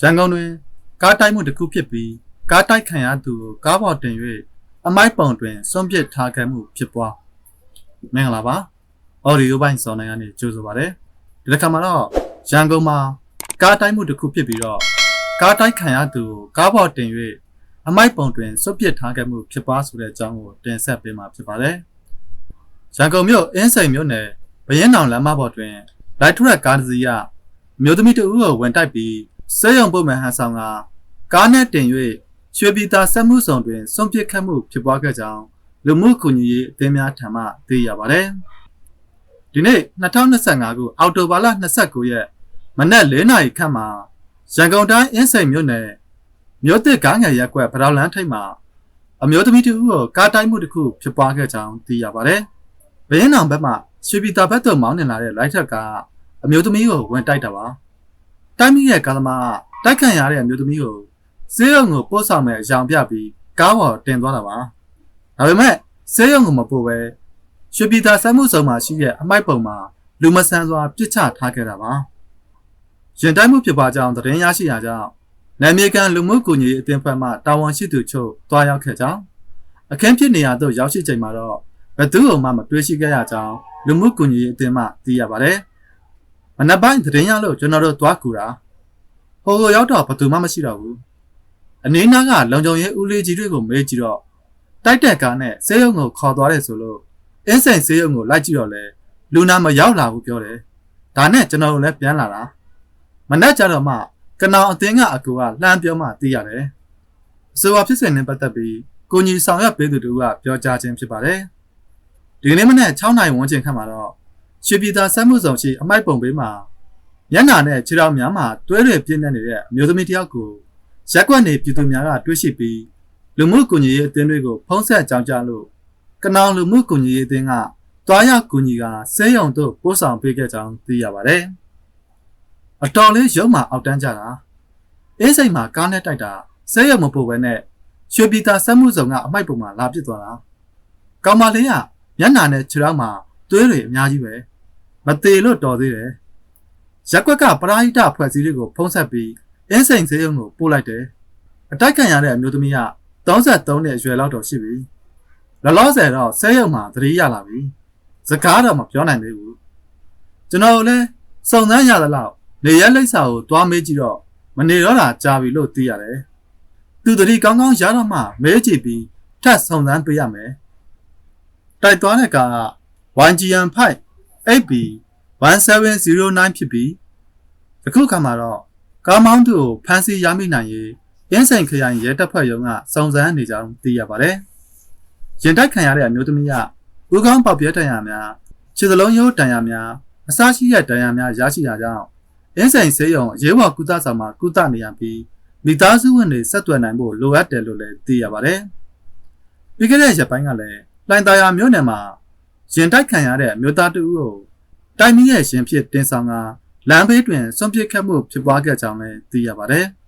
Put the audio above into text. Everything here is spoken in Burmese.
ရန်ကုန်တွင်ကားတိုက်မှုတစ်ခုဖြစ်ပြီးကားတိုက်ခံရသူကိုကားပေါ်တင်၍အမိုက်ပုံတွင်ဆွန့်ပစ်ထားခဲ့မှုဖြစ်ပွားမင်္ဂလာပါအော်ဒီယိုပိုင်းစောင်းနိုင်ကနေကြိုဆိုပါရစေဒီတစ်ခါမှာတော့ရန်ကုန်မှာကားတိုက်မှုတစ်ခုဖြစ်ပြီးတော့ကားတိုက်ခံရသူကိုကားပေါ်တင်၍အမိုက်ပုံတွင်ဆွန့်ပစ်ထားခဲ့မှုဖြစ်ပွားဆိုတဲ့အကြောင်းကိုတင်ဆက်ပေးမှာဖြစ်ပါတယ်ရန်ကုန်မြို့အင်းစိန်မြို့နယ်ဘရင်တောင်လမ်းမပေါ်တွင်လိုက်ထရက်ကားတစ်စီးကအမျိုးသမီးတစ်ဦးကိုဝင်တိုက်ပြီး စေယုံပုံမှန်ဟန်ဆောင်ကကားနဲ့တင်၍ရွှေပြည်သာစက်မှုဆောင်တွင်စွန့်ပစ်ခတ်မှုဖြစ်ပွားခဲ့ကြောင်းလူမှုကူညီရေးအသင်းများထံမှသိရပါတယ်။ဒီနေ့2025ခုအောက်တိုဘာလ29ရက်မနက်4နာရီခန့်မှာရန်ကုန်တိုင်းအင်းစိန်မြို့နယ်မြို့သစ်ကားငယ်ရက်ကွက်ဗရောင်လန်းထိပ်မှာအမျိုးသမီးတစ်ဦးကိုကားတိုက်မှုတစ်ခုဖြစ်ပွားခဲ့ကြောင်းသိရပါတယ်။ဘင်းနောင်ဘက်မှရွှေပြည်သာဘက်သို့မောင်းနှင်လာတဲ့လိုက်ထက်ကအမျိုးသမီးကိုဝင်တိုက်တာပါ။ တိုက်မိရဲ့ကားသမားကတိုက်ခံရတဲ့အမျိုးသမီးကိုစေးရုံကိုပို့ဆောင်မဲ့အကြောင်ပြပြီးကားပေါ်တင်သွားတာပါ။ဒါပေမဲ့စေးရုံကိုမပို့ပဲရွှေပြည်သာစက်မှုဆောင်မှာရှိတဲ့အမိုက်ပုံမှာလူမဆန်စွာပြစ်ချထားခဲ့တာပါ။ရင်တိုက်မှုဖြစ်ပွားကြောင်းသတင်းရရှိရကြောင်းနယ်မြေကန်လူမှုကူညီရေးအသင်းဖွဲ့မှတာဝန်ရှိသူချုပ်တွားရောက်ခဲ့ကြောင်းအခင်းဖြစ်နေရာသို့ရောက်ရှိချိန်မှာတော့ဘယ်သူမှမတွေ့ရှိခဲ့ရကြောင်းလူမှုကူညီရေးအသင်းမှသိရပါတယ်။ မနက်ပိုင်းသတင်းရလို့ကျွန်တော်တို့တွားကူတာဟိုဟိုရောက်တော့ဘယ်သူမှမရှိတော့ဘူး။အနေနာကလုံခြုံရေးဦးလေးကြီးတွေကိုမေးကြည့်တော့တိုက်တဲ့ကားနဲ့ဆေးရုံကိုခေါ်သွားတယ်ဆိုလို့အင်းစိန်ဆေးရုံကိုလိုက်ကြည့်တော့လေလူနာမရောက်လာဘူးပြောတယ်။ဒါနဲ့ကျွန်တော်တို့လည်းပြန်လာတာ။မနက်ကျတော့မှကနောင်အသင်းကအကူကလှမ်းပြောမှသိရတယ်။အဆိုပါဖြစ်စဉ်နဲ့ပတ်သက်ပြီးကိုကြီးဆောင်ရွက်ပေးသူတို့ကပြောကြားခြင်းဖြစ်ပါတယ်။ဒီကနေ့မနေ့6နာရီဝန်းကျင်ခန့်မှာတော့ ရွှေပြည်သာစက်မှုဆောင်ရှိအမိုက်ပုံဘေးမှာမျက်နှာနဲ့ခြေထောက်များမှာတွဲတွေပြင်းနေတဲ့အမျိုးသမီးတစ်ယောက်ကိုရက်ကွက်နေပြည်သူများကတွေ့ရှိပြီးလူမှုကွန်ရက်ရေးအသင်းတွေကိုဖုံးဆက်ကြောင်းကြလို့ကနောင်လူမှုကွန်ရက်ရေးအသင်းကတွားရောက်ကူညီကဆေးရုံတို့ပို့ဆောင်ပေးခဲ့ကြောင်းသိရပါတယ်။အတော်လေးရုံမှအောက်တန်းကြတာအေးစိမ်မှာကားနဲ့တိုက်တာဆေးရုံမပို့ဘဲနဲ့ရွှေပြည်သာစက်မှုဆောင်ကအမိုက်ပုံမှာလာပစ်သွားတာ။ကောင်မလေးကမျက်နှာနဲ့ခြေထောက်မှာသွေးတွေအများကြီးပဲ မသေးလို့တော်သေးတယ်။ရက်ကွက်ကပရာဟိတဖွဲ့စည်းတွေကိုဖုံးဆက်ပြီးအင်းစိန်ဆေးရုံကိုပို့လိုက်တယ်။အတိုက်ခံရတဲ့အမျိုးသမီးက33နှစ်အရွယ်လောက်တော့ရှိပြီ။လောလောဆယ်တော့ဆေးရုံမှာသတိရလာပြီ။စကားတော့မပြောနိုင်သေးဘူး။ကျွန်တော်လည်းစုံစမ်းရသလောက်နေရက်လိပ်စာကိုတွားမေးကြည့်တော့မနေတော့တာကြာပြီလို့သိရတယ်။သူတတိကောင်းကောင်းရတော့မှမဲကြည့်ပြီးထပ်စုံစမ်းပေးရမယ်။တိုက်သွားတဲ့ကားက YGN 5 8B 1709ဖြစ်ပြီးယခုခါမှာတော့ကားမောင်းသူကိုဖမ်းဆီးရမိနိုင်ရေးရင်းဆိုင်ခရိုင်ရဲတပ်ဖွဲ့ရုံးကစုံစမ်းနေကြောင်းသိရပါတယ်။ရင်တိုက်ခံရတဲ့အမျိုးသမီးကဦးခေါင်းပေါက်ပြဲတန်ရာများခြေစလုံးရိုးတန်ရာများအစားရှိတဲ့တန်ရာများရရှိတာကြောင့်ရင်းဆိုင်ဆေးရုံရဲဘော်ကုသဆောင်မှာကုသနေရပြီးမိသားစုဝင်တွေဆက်သွယ်နိုင်ဖို့လိုအပ်တယ်လို့လည်းသိရပါတယ်။ပြီးခဲ့တဲ့ရက်ပိုင်းကလည်းလိုင်တာယာမြို့နယ်မှာ ရင်တိုက်ခံရတဲ့အမျိုးသားတဦးကိုတိုင်းမီရဲ့ရှင်ဖြစ်တင်ဆောင်ကလမ်းဘေးတွင်စွန့်ပစ်ခတ်မှုဖြစ်ပွားခဲ့ကြောင်းလည်းသိရပါတယ်။